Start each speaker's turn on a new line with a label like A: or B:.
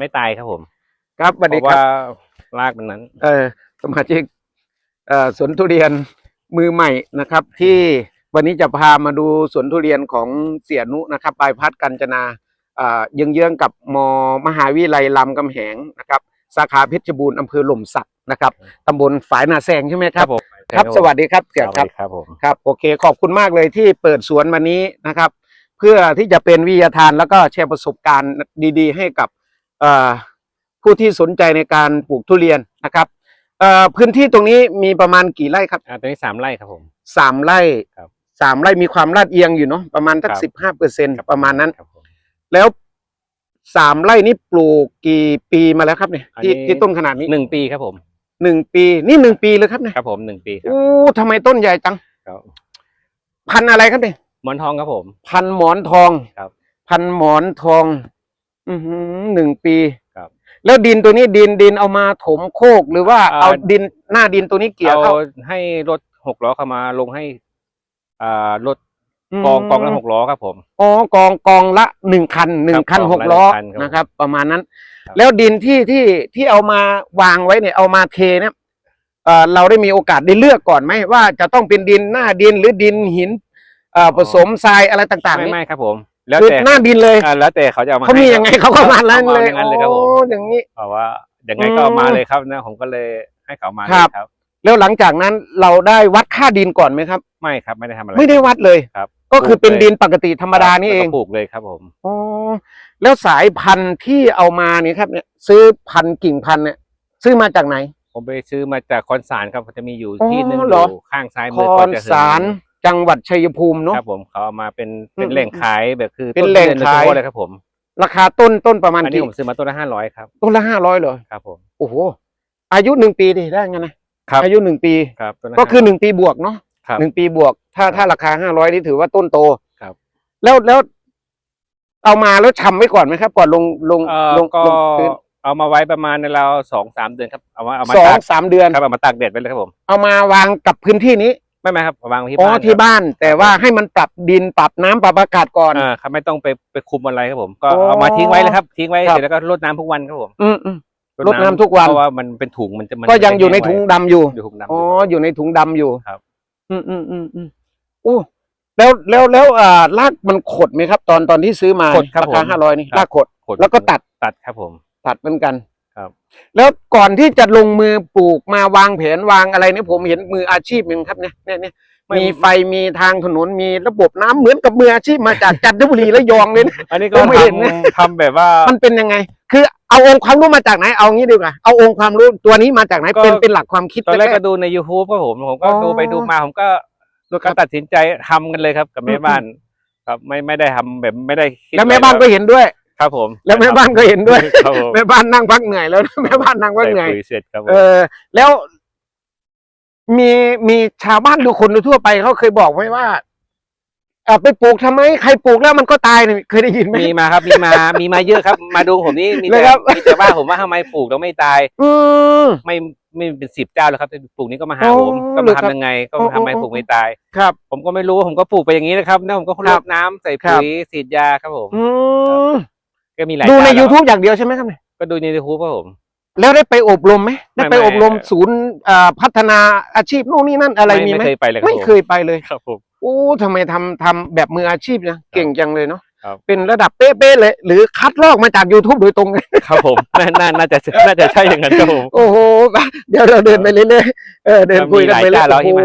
A: ไม่ตายครับผม
B: ครับสวัส
A: เพ
B: ดี
A: ราะ
B: ครั
A: ว่า
B: บ
A: รากมันนั้น
B: เออสมาชิกเอ่อสวนทุเรียนมือใหม่นะครับ ที่วันนี้จะพามาดูสวนทุเรียนของเสียนุนะครับปลายพัฒน์กัญจนาอ่าเยื้องๆกับมมหาวิทยาลัยรามคำแหงนะครับ สาขาเพชรบูรณ์อำเภอหล่มสักนะครับตำบลฝายนาแซงใช่ไหมครับ
A: ผม
B: ครับ สวัสดีครับเสีย
A: สวัส
B: ครับ
A: ดีครับผม
B: ครับโอเคขอบคุณมากเลยที่เปิดสวนวันนี้นะครับ เพื่อที่จะเป็นวิทยาทานแล้วก็แชร์ประสบการณ์ดีๆ ให้กับเอ่อ ผู้ที่สนใจในการปลูกทุเรียนนะครับเอ่อพื้นที่ตรงนี้มีประมาณกี่ไร่ครับ
A: อ่าตัวนี้สามไร่ครับผม
B: สามไร่
A: ครับ
B: สามไร่มีความลาดเอียงอยู่เนาะประมาณสัก
A: ครับ
B: สิบห้าเปอร์เซ็นประมาณนั้น
A: ครับผม
B: แล้วสามไร่นี้ปลูกกี่ปีมาแล้วครับเนี่ย
A: อัน
B: ที่
A: นี้
B: ที่ต้นขนาดนี้
A: หนึ่งปีครับผม
B: หนึ่งปีนี่หนึ่งปีเลยครับเนี่ย
A: ครับผมหนึ่งปีครับ
B: โอ้ทำไมต้นใหญ่จัง
A: ครับ
B: พันธุ์อะไรครับเนี่ย
A: หมอนทองครับผม
B: พันหมอนทอง
A: ครับ
B: พันหมอนทอง อือหือหนึ่งปี
A: ครับ
B: แล้วดินตัวนี้ดินดินเอามาถมโคกหรือว่า
A: อ่า
B: เอาดินหน้าดินตัวนี้เกี่ยว
A: เอา
B: เข้า
A: ให้รถหกล้อเข้ามาลงให้อ่ารถ
B: ม
A: กองกองละหกล้อครับผม
B: อ๋อกองกองละหนึ่งคันหนึ่งคัน
A: กองละ
B: หกล้อ
A: หนึ่งคันครับ
B: นะครับ ประมาณนั้น
A: ครับ
B: แล้วดินที่ที่ที่เอามาวางไว้เนี่ยเอามาเทเนี่ยเอ่อเราได้มีโอกาสได้เลือกก่อนไหมว่าจะต้องเป็นดินหน้าดินหรือดินหินเอ่อผสมทรายอะไรต่างๆ
A: ไม่
B: นี่
A: ไม่ครับผม แล้ว
B: คือ
A: แต่
B: หน้าดินเลย
A: อ่าแล้วแต่เขาจะเอามา
B: เขามี
A: ให้
B: ยังไง
A: ครับ
B: เขาก็มานั้นเลย
A: ออย่างนั้นเลยครับผม
B: โอ้อย่างนี้
A: เพราะว่ายังไงก็เอามาเลยครับนะผมก็เลยให้เขามาเลย
B: ครับ
A: ครับ
B: แล้วหลังจากนั้นเราได้วัดค่าดินก่อนไหมครับ
A: ไม่ครับไม่ได้ทำอะไร
B: ไม่ได้วัดเลย
A: ครับ
B: ก็คือเป็น
A: ปลูกเลย
B: ดินปกติธรรมดานี่เอง
A: แล้วก็ปลูกเลยครับผม
B: อ๋อแล้วสายพันธุ์ที่เอามาเนี่ยครับเนี่ย ซื้อพันธุ์กิ่งพันธุ์เนี่ยซื้อมาจากไหน
A: ผมไปซื้อมาจากคอนสารครับมันจะมีอยู่
B: อ๋อ
A: ที่หนึ่งอ
B: เหรอ
A: ยู่ข้างซ้าย
B: ค
A: มือ
B: อ
A: ก่อน
B: น
A: จะถึง
B: สาร จังหวัดชัยภูมิเนาะ
A: ครับผมเขาเอามาเป็นเป็น
B: อืม
A: แหล่งขายแบบคือ
B: เป็นแหล่ง
A: ต้น
B: ขาย
A: โดเฉพะเลยครับผม
B: ราคาต้นต้นประมาณ
A: อันนี้
B: กี่
A: ผมซื้อมาต้นละห้าร้อยครับ
B: ต้นละห้าร้อยเลย
A: ครับผม
B: โอ้โหอายุหนึ่งปีดิได้ไงนะครับ อายุหนึ่งปี
A: ครับต้นละ
B: ก็คือห
A: 500
B: นึ่งปีบวกเนาะ
A: ครับ
B: หนึ่งปีบวก ถ้าถ้าราคาห้าร้อยนี่ถือว่าต้นโต
A: ครับ
B: แล้วแล้ว เอามาแล้วชำไว้ก่อนไหมครับ ก่อนลงลง
A: เอ่อ
B: ลง
A: ก็
B: ลงพื้น
A: เอามาไว้ประมาณในเราวสองสามเดือนครับเอามาเอามา
B: สอง
A: ตาก
B: สามเดือน
A: ครับเอามาตากแดดไปเลยครับผม
B: เอามาวางกับพื้นที่นี้
A: ไม่ไม่ครับเอาวางไว้ที่
B: อ๋อ
A: บ้าน
B: ที่
A: ครับ
B: บ้าน แต่ว่าให้มันปรับดินปรับน้ำปรับอากาศก่อน
A: อ่าครับไม่ต้องไปไปคุมอะไรครับผม ก็
B: อ๋อ
A: เอามาทิ้งไว้เลยครับ ทิ้งไว้
B: ครับ
A: เสร็จแล้วก็รดน้ำทุกวันครับผม
B: อืมอืม รดน้ำทุกวัน
A: เพราะว่ามันเป็นถุงมันจะมัน
B: ก็ยังอยู่ใน
A: จะแห้
B: ถุง
A: ไว้
B: ดำอยู่
A: อยู่ถุงดำ
B: อ๋อ
A: อยู่
B: อยู่ในถุงดำอยู่
A: ครับ
B: อืมอืมอืมอืมโอ้แล้วแล้วแล้วอ่ารากมันขดไหมครับ ตอนตอนที่ซื้อมา
A: ขดครับ
B: ราคา
A: ผม
B: ห้าร้อยนี่
A: ครับ
B: รากขด
A: ขด
B: แล้วก็ตัด
A: ตัดครับผม
B: ตัดเหมือนกัน
A: ครับ
B: แล้วก่อนที่จะลงมือปลูกมาวางแผนวางอะไรเนี่ยผมเห็นมืออาชีพหนึ่งครับเนี่ยเนี่ยเนี่ย
A: ไม่
B: มีไฟมีทางถนนมีระบบน้ำเหมือนกับมืออาชีพมาจากจันทบุรีและยองเลยนะ
A: อันนี้ก็
B: ผมไม่เห็นนะ
A: ทำทำแบบว่า
B: มันเป็นยังไง คือเอาองค์ความรู้มาจากไหน เอางี้ดีกว่า เอาองค์ความรู้ตัวนี้มาจากไหน
A: ก็
B: เป็นเป็นหลักความคิด
A: ตอนแรก
B: แร
A: ก็
B: ก
A: ดูใน youtube ก็ผมผมก็
B: อ๋อ
A: ดูไปดูมาผมก็
B: ครั
A: ก็
B: บ
A: ตัดสินใจทำกันเลยครับกับแม่
B: อืม
A: บ้าน ครับไม่ไม่ได้ทำแบบไม่ได้คิด
B: ๆแล้วแม่บ้านก็
A: อะไร
B: เห็นด้วย
A: ครับผม
B: แล้วแม่บ้านก็เห็นด้วย
A: ครับผม
B: แม่บ้านนั่งพักเหนื่อยแล้วนะแม่บ้านนั่งพัก
A: ใส่
B: เหนื่อย
A: ปุ๋ยเสร็จครับผม
B: เออ แล้ว มีมีชาวบ้านหรือคนทั่วไปเขาเคยบอกไหมว่าเออไปปลูกทำไมใครปลูกแล้วมันก็ตายเนี่ยเคยได้ยินไหม
A: มีมาครับ มีมา มีมาเยอะครับ มาดูผมนี่มี
B: เล
A: แต่
B: ยครับ
A: มีแต่ว่าผมว่าทำไมปลูกแล้วไม่ตาย
B: อืม
A: ไม่ไม่เป็นสิบเจ้าแล้วครับปลูกนี้ก็มาหา
B: อ๋อ
A: ผมก็
B: เหร
A: มา
B: อครับ
A: ทำยังไง ก็
B: อ๋อ
A: ทำไม
B: อ๋อ
A: ปลูกไม่ตาย
B: ครับ
A: ผมก็ไม่รู้ผมก็ปลูกไปอย่างนี้นะครับแล้วผมก็
B: ค
A: ร
B: รับ
A: ดน้ำใส่
B: ครั
A: ปุ๋
B: บ
A: ยฉีดยาครับผม
B: อืม
A: ก็มีหลาย
B: ดูใน
A: เจ้าแล้ว
B: YouTube อย่างเดียวใช่ไหมครับเนี่ย
A: ก็ดูในยูทูบครับผม
B: แล้วได้ไปอบรมไหมได้ไป
A: ไม่ไม่
B: อบรมศูนย์อ่าพัฒนาอาชีพนู่นนี่นั่นอะไรมีไหม
A: ไม่เคยไปเลยครับ
B: ไม่
A: ผม
B: เคยไปเลย
A: ครับผม
B: โอ้ทำไมทำทำแบบมืออาชีพนะเก่งจังเลยเนาะ
A: ครับ
B: เป็นระดับเป๊ะๆเลย หรือคัดลอกมาจาก YouTube โดยตรงเลย
A: ครับผมน่าน่าน่าจะน่าจะใช่อย่างนั้นครับผม
B: โอ้โห เดี๋ยวเราเดินไปเรื่อยๆเออเดินคุยกันไป
A: มีหลาย
B: เรื่อย
A: เจ้าแล้วที่
B: ๆ
A: มา